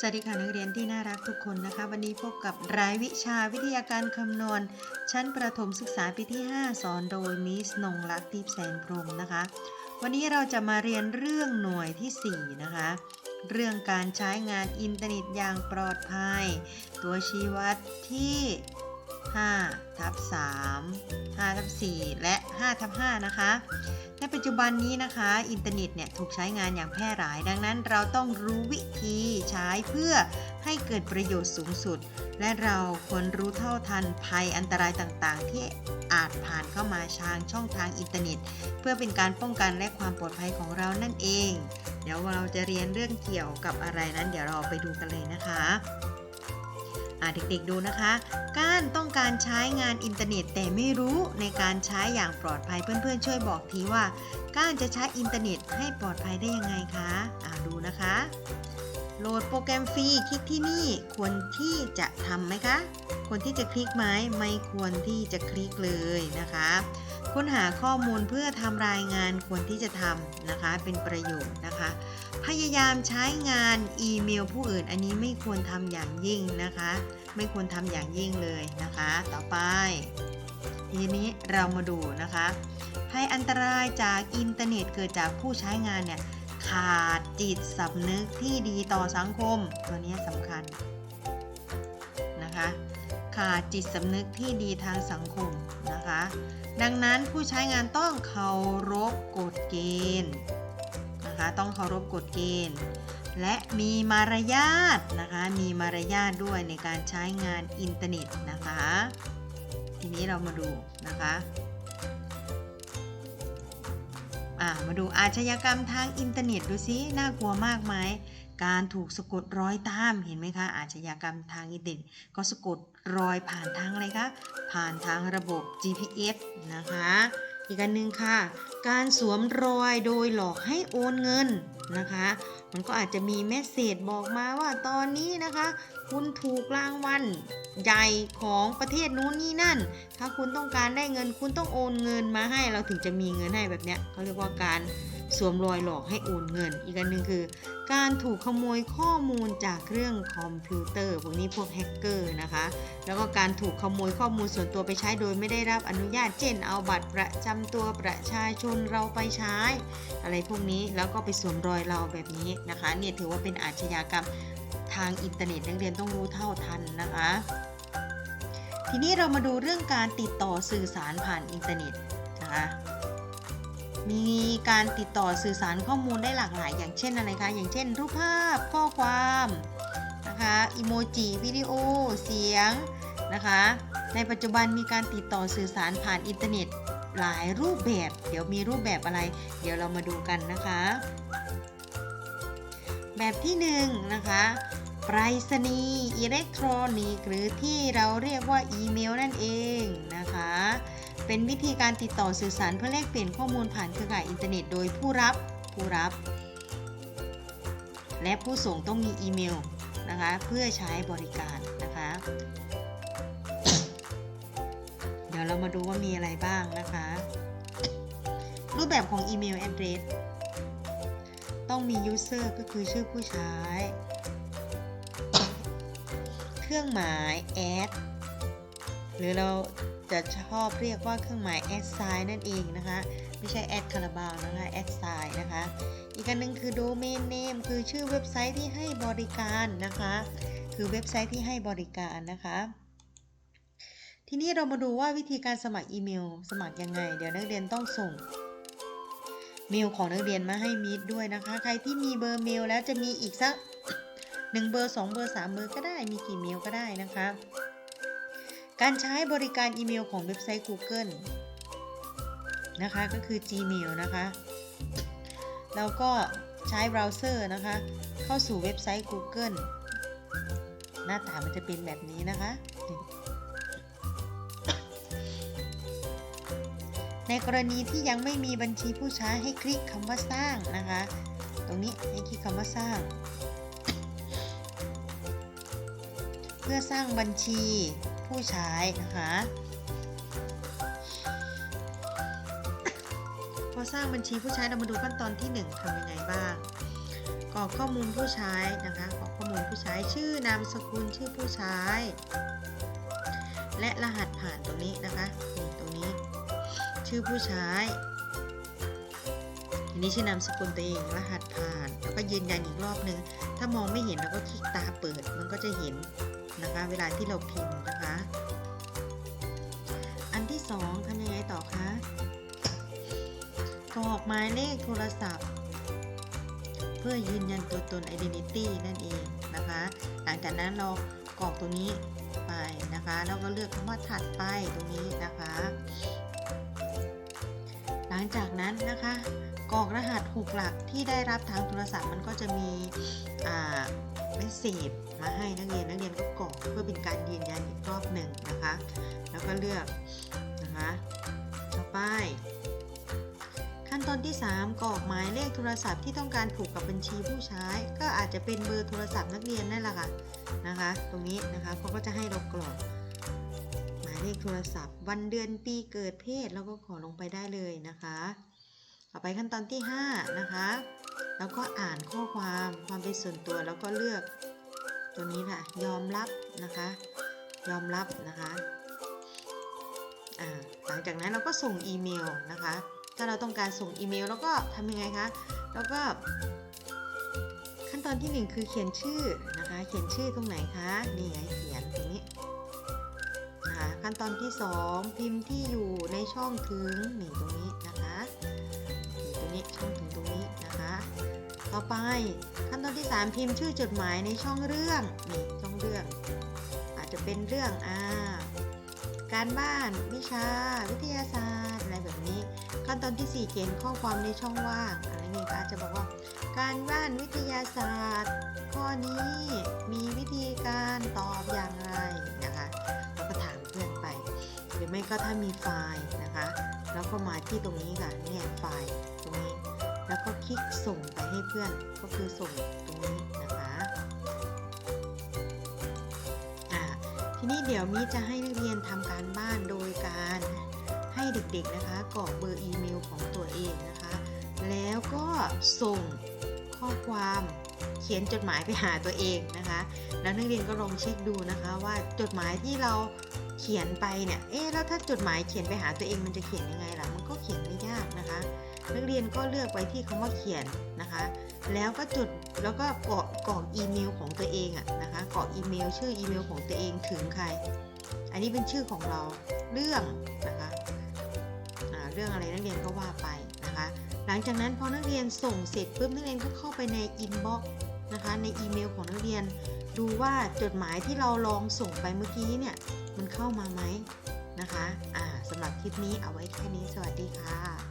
สวัสดีค่ะนักเรียนที่น่ารักทุกคนนะคะ วันนี้พบกับรายวิชาวิทยาการคำนวณ ชั้นประถมศึกษาปีที่ 5 สอนโดยมิสนงรักทิพแสนพรมนะคะ วันนี้เราจะมาเรียนเรื่องหน่วยที่ 4 นะคะ เรื่องการใช้งานอินเทอร์เน็ตอย่างปลอดภัย ตัวชี้วัดที่ 5ทับ3 5ทับ4และ5ทับ5นะคะในปัจจุบันนี้นะคะ อินเทอร์เน็ตเนี่ยถูกใช้งานอย่างแพร่หลาย ดังนั้นเราต้องรู้วิธีใช้เพื่อให้เกิดประโยชน์สูงสุด และเราควรรู้เท่าทันภัยอันตรายต่างๆ ที่อาจผ่านเข้ามาทางช่องทางอินเทอร์เน็ต เพื่อเป็นการป้องกันและความปลอดภัยของเรานั่นเอง เดี๋ยวเราจะเรียนเรื่องเกี่ยวกับอะไรนั้น เดี๋ยวเราไปดูกันเลยนะคะ เด็กๆดูนะคะ การต้องการใช้งานอินเทอร์เน็ตแต่ไม่รู้ในการใช้อย่างปลอดภัยเพื่อนๆ ช่วยบอกทีว่า การจะใช้อินเทอร์เน็ตให้ปลอดภัยได้ยังไงคะอ่าดูนะคะ โหลดโปรแกรมฟรีคลิกที่นี่ควรที่จะทำไหมคะ ควรที่จะคลิกไหมไม่ควรที่จะคลิกเลยนะคะค้นหาข้อมูลเพื่อทำรายงานควรที่จะทำนะคะ เป็นประโยชน์นะคะ พยายามใช้งานอีเมลผู้อื่นอันนี้ไม่ควรทำอย่างยิ่งนะคะ ไม่ควรทำอย่างยิ่งเลยนะคะ ต่อไป ทีนี้เรามาดูนะคะภัยอันตรายจากอินเทอร์เน็ตเกิดจากผู้ใช้งานเนี่ย ขาดจิตสำนึกที่ดีต่อสังคม ตัวนี้สำคัญนะคะ ขาดจิตสำนึกที่ดีทางสังคมนะคะ ดังนั้นผู้ใช้งานต้องเคารพกฎเกณฑ์นะคะ ต้องเคารพกฎเกณฑ์ และมีมารยาทนะคะ มีมารยาทด้วยในการใช้งานอินเทอร์เน็ตนะคะ ทีนี้เรามาดูนะคะ อ่ามาดูอาชญากรรมทางอินเทอร์เน็ตดูซิน่ากลัวมากไหมการถูกสะกดรอยตามเห็นไหมคะ อาชญากรรมทางอินเทอร์เน็ตก็สะกดรอยผ่านทางอะไรคะผ่านทางระบบ GPS นะคะ อีกอันหนึ่งค่ะ การสวมรอยโดยหลอกให้โอนเงินนะคะมันก็อาจจะมีเมสเซจบอกมาว่าตอนนี้นะคะ คุณถูกรางวัลใหญ่ของประเทศนู้นนี่นั่น ถ้าคุณต้องการได้เงินคุณต้องโอนเงินมาให้เราถึงจะมีเงินให้แบบเนี้ยเขาเรียกว่าการสวมรอยหลอกให้โอนเงิน อีกอันหนึ่งคือ การถูกขโมยข้อมูลจากเครื่องคอมพิวเตอร์พวกนี้พวกแฮกเกอร์นะคะ แล้วก็การถูกขโมยข้อมูลส่วนตัวไปใช้โดยไม่ได้รับอนุญาต เช่น เอาบัตรประจำตัวประชาชนเราไปใช้ อะไรพวกนี้แล้วก็ไปสวมรอยเราแบบนี้นะคะเนี่ยถือว่าเป็นอาชญากรรมทางอินเทอร์เน็ตนักเรียนต้องรู้เท่าทันนะคะ ทีนี้เรามาดูเรื่องการติดต่อสื่อสารผ่านอินเทอร์เน็ตนะคะมีการติดต่อสื่อสารข้อมูลได้หลากหลาย อย่างเช่นอะไรคะอย่างเช่น รูปภาพข้อความนะคะอิโมจิวิดีโอ เสียงนะคะในปัจจุบันมีการติดต่อสื่อสารผ่านอินเทอร์เน็ตหลายรูปแบบ เดี๋ยวมีรูปแบบอะไร เดี๋ยวเรามาดูกันนะคะ แบบที่1นงนะคะไปรษณีย์อิเล็กทรอนิกส์หรือที่เราเรียกว่าอีเมลนั่นเองนะคะ เป็นวิธีการติดต่อสื่อสารเพื่อแลกเปลี่ยนข้อมูลผ่านเครือข่ายอินเทอร์เน็ตโดยผู้รับผู้รับ และผู้ส่งต้องมีอีเมลนะคะเพื่อใช้บริการนะคะ เดี๋ยวเรามาดูว่ามีอะไรบ้างนะคะ รูปแบบของอีเมล address ต้องมี user ก็คือชื่อผู้ใช้ เครื่องหมาย add หรือเราจะชอบเรียกว่าเครื่องหมาย add sign นั่นเองนะคะ ไม่ใช่ add คาราบาวนะคะ add sign นะคะ อีกอันนึงคือ domain name คือชื่อเว็บไซต์ที่ให้บริการนะคะ คือเว็บไซต์ที่ให้บริการนะคะทีนี้เรามาดูว่าวิธีการสมัครอีเมล สมัครยังไง เดี๋ยวนักเรียนต้องส่ง เมลของนักเรียนมาให้มิดด้วยนะคะ ใครที่มีเบอร์เมลแล้วจะมีอีกสัก1เบอร์2เบอร์3เบอร์ก็ได้มีกี่เมลก็ได้นะคะ การใช้บริการอีเมลของเว็บไซต์ Google นะคะก็คือ Gmail นะคะแล้วก็ใช้เบราว์เซอร์นะคะ เข้าสู่เว็บไซต์ Google หน้าตามันจะเป็นแบบนี้นะคะ ในกรณีที่ยังไม่มีบัญชีผู้ใช้ให้คลิกคำว่าสร้างนะคะ ตรงนี้ให้คลิกคำว่าสร้าง เพื่อสร้างบัญชีผู้ใช้นะคะพอสร้างบัญชีผู้ใช้เรามาดูขั้นตอนที่ 1ทำยังไงบ้างกรอกข้อมูลผู้ใช้นะคะกรอกข้อมูลผู้ใช้ชื่อนามสกุลชื่อผู้ใช้ และรหัสผ่านตรงนี้นะคะนี่ตรงนี้ ชื่อผู้ใช้อันนี้ชื่อนามสกุลตัวเองรหัสผ่าน แล้วก็ยืนยันอีกรอบนึง ถ้ามองไม่เห็นเราก็คลิกตาเปิด มันก็จะเห็นนะคะ เวลาที่เราพิมพ์นะคะ อันที่สองทำยังไงต่อคะกรอกหมายเลขโทรศัพท์ เพื่อยืนยันตัวตน identity นั่นเองนะคะ หลังจากนั้นเรากรอกตรงนี้ไปนะคะ แล้วก็เลือกคำว่าถัดไปตรงนี้นะคะ ลังจากนั้นนะคะกรอกรหัส 6 หลักที่ได้รับทางโทรศัพท์มันก็จะมีเมสเซจมาให้นักเรียนนักเรียนก็กรอกเพื่อเป็นการยืนยันอีกรอบหนึ่งนะคะ แล้วก็เลือกนะคะต่อไป ขั้นตอนที่ 3กรอกหมายเลขโทรศัพท์ที่ต้องการผูกกับบัญชีผู้ใช้ ก็อาจจะเป็นเบอร์โทรศัพท์นักเรียนนั่นแหละค่ะนะคะ ตรงนี้นะคะเขาก็จะให้เรากรอก เลขโทรศัพท์ วันเดือนปีเกิดเพศแล้วก็ขอลงไปได้เลยนะคะต่อไปขั้นตอนที่ 5 นะคะ แล้วก็อ่านข้อความความเป็นส่วนตัวแล้วก็เลือกตัวนี้ค่ะ ยอมรับนะคะ ยอมรับนะคะหลังจากนั้นเราก็ส่งอีเมลนะคะ ถ้าเราต้องการส่งอีเมลแล้วก็ทำยังไงคะ แล้วก็ ขั้นตอนที่ 1 คือเขียนชื่อนะคะ เขียนชื่อตรงไหนคะ นี่ไงเขียนตรงนี้ ขั้นตอนที่ 2 พิมพ์ที่อยู่ในช่องถึงนี่ตรงนี้นะคะนี่ตรงนี้ช่องถึงตรงนี้นะคะ ต่อไปขั้นตอนที่ 3 พิมพ์ชื่อจดหมายในช่องเรื่องนี่ช่องเรื่อง อาจจะเป็นเรื่องอ่าการบ้านวิชา วิทยาศาสตร์อะไรแบบนี้ ขั้นตอนที่ 4 เขียนข้อความในช่องว่างอะไรเงี้ยอาจจะบอกว่า การบ้านวิทยาศาสตร์ ข้อนี้มีวิธีการตอบอย่างไรนะคะ รือไม่ก็ถ้ามีไฟล์นะคะ แล้วก็มาที่ตรงนี้ค่ะเนี่ยไฟล์ตรงนี้ แล้วก็คลิกส่งไปให้เพื่อนก็คือส่งตรงนี้นะคะอ่าทีนี้เดี๋ยวมีจะให้นักเรียนทำการบ้านโดยการให้เด็กๆนะคะกรอกเบอร์อีเมลของตัวเองนะคะ แล้วก็ส่งข้อความเขียนจดหมายไปหาตัวเองนะคะ แล้วนักเรียนก็ลองเช็คดูนะคะว่าจดหมายที่เรา ขียนไปเนี่ยเอ๊แล้วถ้าจดหมายเขียนไปหาตัวเองมันจะเขียนยังไงล่ะ มันก็เขียนไม่ยากนะคะ นักเรียนก็เลือกไปที่คำว่าเขียนนะคะ แล้วก็จดแล้วก็กรอกกรอกอีเมลของตัวเองอะนะคะกรอกอีเมล ชื่ออีเมลของตัวเองถึงใคร อันนี้เป็นชื่อของเราเรื่องนะคะเรื่องอะไรนักเรียนก็ว่าไปนะคะ หลังจากนั้นพอนักเรียนส่งเสร็จปุ๊บนักเรียนก็เข้าไปในอินบ็อกซ์นะคะในอีเมลของนักเรียน ดูว่าจดหมายที่เราลองส่งไปเมื่อกี้เนี่ย มันเข้ามาไหมนะคะ อ่าสำหรับคลิปนี้เอาไว้แค่นี้สวัสดีค่ะ